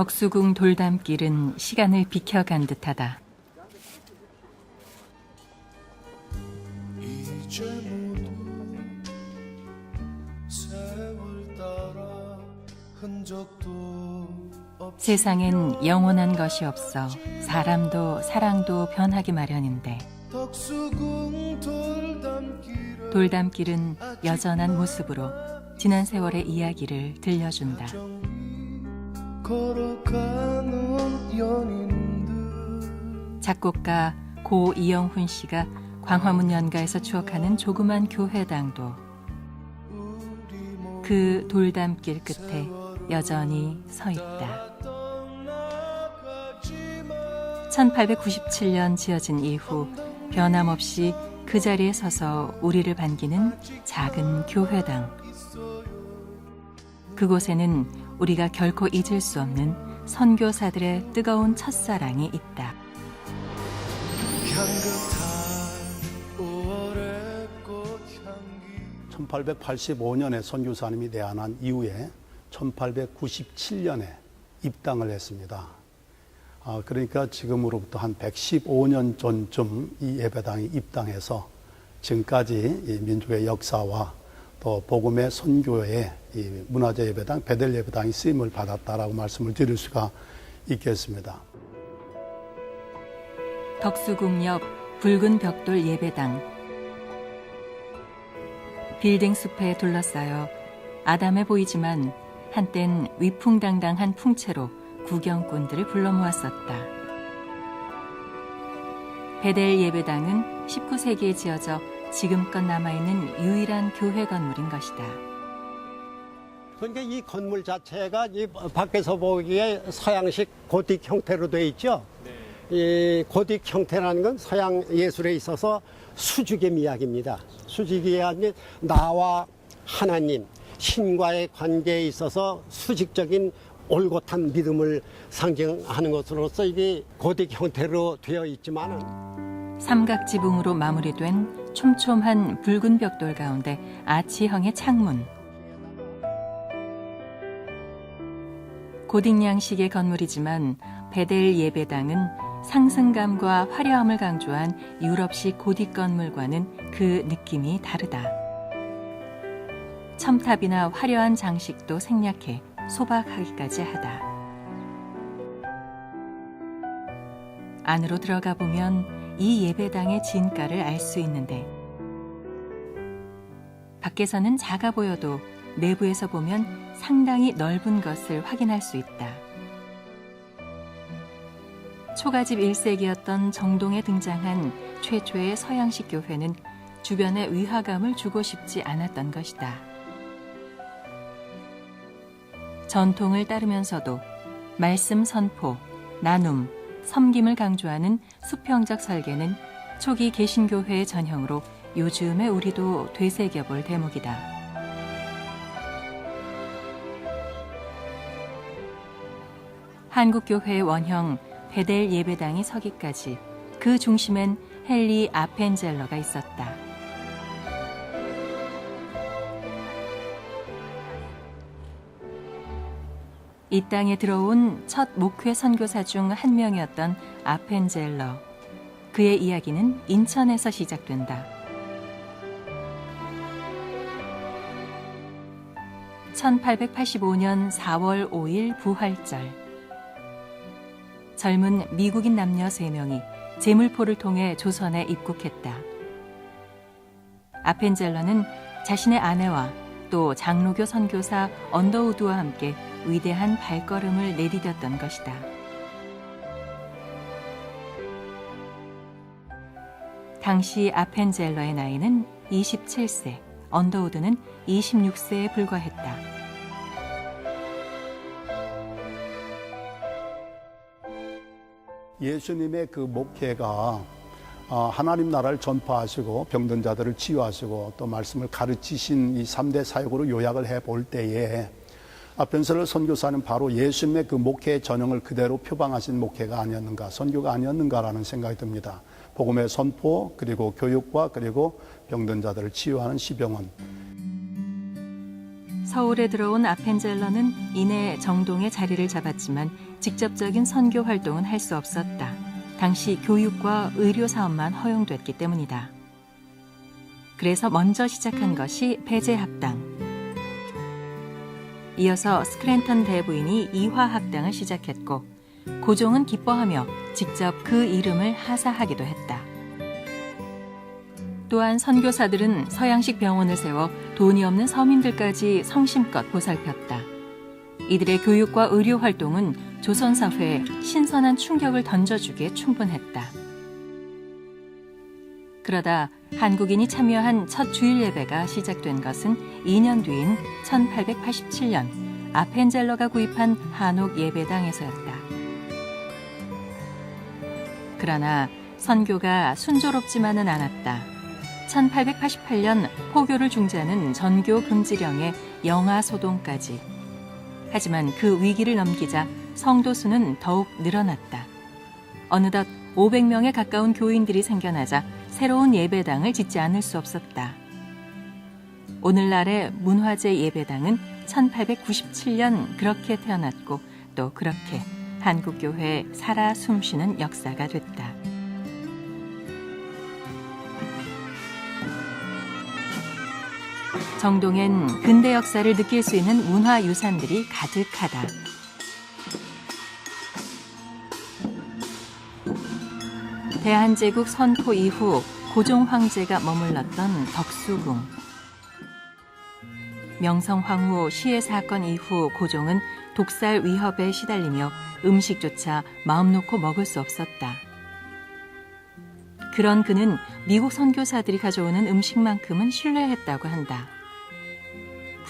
덕수궁 돌담길은 시간을 비켜간 듯하다. 세상엔 영원한 것이 없어 사람도 사랑도 변하기 마련인데 돌담길은 여전한 모습으로 지난 세월의 이야기를 들려준다. 작곡가 고 이영훈 씨가 광화문 연가에서 추억하는 조그만 교회당도 그 돌담길 끝에 여전히 서 있다. 떠나가지만 1897년 지어진 이후 변함없이 그 자리에 서서 우리를 반기는 작은 교회당. 그곳에는 우리가 결코 잊을 수 없는 선교사들의 뜨거운 첫사랑이 있다. 향긋한 5월의 꽃향기 1885년에 선교사님이 내한한 이후에 1897년에 입당을 했습니다. 아, 그러니까 지금으로부터 한 115년 전쯤 이 예배당이 입당해서 지금까지 이 민족의 역사와 또 복음의 선교의 이 문화재 예배당, 베델 예배당이 쓰임을 받았다라고 말씀을 드릴 수가 있겠습니다. 덕수궁 옆 붉은 벽돌 예배당. 빌딩 숲에 둘러싸여 아담해 보이지만 한땐 위풍당당한 풍채로 구경꾼들을 불러 모았었다. 베델 예배당은 19세기에 지어져 지금껏 남아있는 유일한 교회 건물인 것이다. 그러니까 이 건물 자체가 이 밖에서 보기에 서양식 고딕 형태로 되어 있죠. 이 고딕 형태라는 건 서양 예술에 있어서 수직의 미학입니다. 수직이 아니 나와 하나님, 신과의 관계에 있어서 수직적인 올곧한 믿음을 상징하는 것으로서 이게 고딕 형태로 되어 있지만은 삼각지붕으로 마무리된 촘촘한 붉은 벽돌 가운데 아치형의 창문. 고딕 양식의 건물이지만 베델 예배당은 상승감과 화려함을 강조한 유럽식 고딕 건물과는 그 느낌이 다르다. 첨탑이나 화려한 장식도 생략해 소박하기까지 하다. 안으로 들어가 보면 이 예배당의 진가를 알 수 있는데 밖에서는 작아 보여도 내부에서 보면 상당히 넓은 것을 확인할 수 있다. 초가집 1세기였던 정동에 등장한 최초의 서양식 교회는 주변에 위화감을 주고 싶지 않았던 것이다. 전통을 따르면서도 말씀 선포, 나눔, 섬김을 강조하는 수평적 설계는 초기 개신교회의 전형으로 요즘의 우리도 되새겨볼 대목이다. 한국교회의 원형 베델 예배당이 서기까지 그 중심엔 헨리 아펜젤러가 있었다. 이 땅에 들어온 첫 목회 선교사 중 한 명이었던 아펜젤러. 그의 이야기는 인천에서 시작된다. 1885년 4월 5일 부활절. 젊은 미국인 남녀 3명이 제물포를 통해 조선에 입국했다. 아펜젤러는 자신의 아내와 또 장로교 선교사 언더우드와 함께 위대한 발걸음을 내디뎠던 것이다. 당시 아펜젤러의 나이는 27세, 언더우드는 26세에 불과했다. 예수님의 그 목회가 어, 하나님 나라를 전파하시고 병든 자들을 치유하시고 또 말씀을 가르치신 이 3대 사역으로 요약을 해 볼 때에 아펜셀러 선교사는 바로 예수님의 그 목회의 전형을 그대로 표방하신 목회가 아니었는가, 선교가 아니었는가라는 생각이 듭니다. 복음의 선포, 그리고 교육과 그리고 병든 자들을 치유하는 시병원. 서울에 들어온 아펜젤러는 이내 정동에 자리를 잡았지만 직접적인 선교 활동은 할 수 없었다. 당시 교육과 의료 사업만 허용됐기 때문이다. 그래서 먼저 시작한 것이 배제 합당. 이어서 스크랜턴 대부인이 이화 학당을 시작했고 고종은 기뻐하며 직접 그 이름을 하사하기도 했다. 또한 선교사들은 서양식 병원을 세워 돈이 없는 서민들까지 성심껏 보살폈다. 이들의 교육과 의료 활동은 조선 사회에 신선한 충격을 던져주기에 충분했다. 그러다 한국인이 참여한 첫 주일 예배가 시작된 것은 2년 뒤인 1887년 아펜젤러가 구입한 한옥 예배당에서였다. 그러나 선교가 순조롭지만은 않았다. 1888년 포교를 중지하는 전교 금지령에 영아 소동까지. 하지만 그 위기를 넘기자 성도 수는 더욱 늘어났다. 어느덧 500명에 가까운 교인들이 생겨나자 새로운 예배당을 짓지 않을 수 없었다. 오늘날의 문화재 예배당은 1897년 그렇게 태어났고 또 그렇게 한국교회에 살아 숨쉬는 역사가 됐다. 정동엔 근대 역사를 느낄 수 있는 문화 유산들이 가득하다. 대한제국 선포 이후 고종 황제가 머물렀던 덕수궁. 명성황후 시해 사건 이후 고종은 독살 위협에 시달리며 음식조차 마음 놓고 먹을 수 없었다. 그런 그는 미국 선교사들이 가져오는 음식만큼은 신뢰했다고 한다.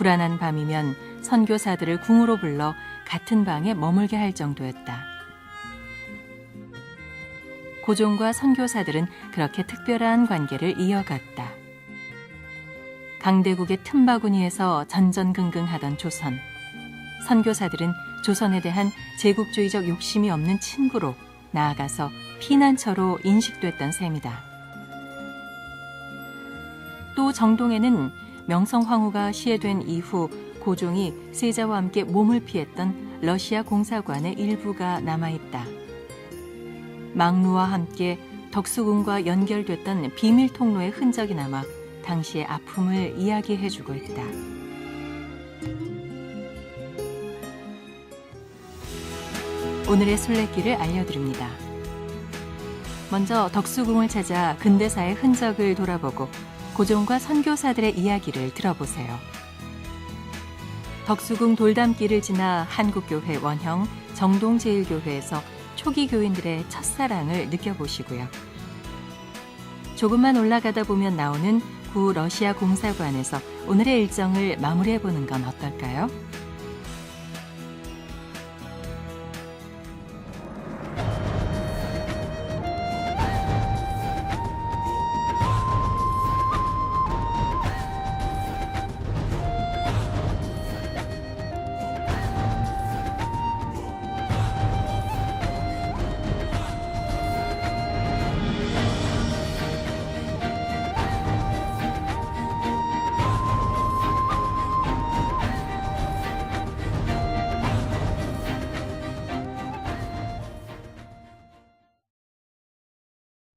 불안한 밤이면 선교사들을 궁으로 불러 같은 방에 머물게 할 정도였다. 고종과 선교사들은 그렇게 특별한 관계를 이어갔다. 강대국의 틈바구니에서 전전긍긍하던 조선. 선교사들은 조선에 대한 제국주의적 욕심이 없는 친구로 나아가서 피난처로 인식됐던 셈이다. 또 정동에는 명성황후가 시해된 이후 고종이 세자와 함께 몸을 피했던 러시아 공사관의 일부가 남아있다. 망루와 함께 덕수궁과 연결됐던 비밀 통로의 흔적이 남아 당시의 아픔을 이야기해주고 있다. 오늘의 순례길을 알려드립니다. 먼저 덕수궁을 찾아 근대사의 흔적을 돌아보고 고종과 선교사들의 이야기를 들어보세요. 덕수궁 돌담길을 지나 한국교회 원형 정동제일교회에서 초기 교인들의 첫사랑을 느껴보시고요. 조금만 올라가다 보면 나오는 구 러시아 공사관에서 오늘의 일정을 마무리해 보는 건 어떨까요?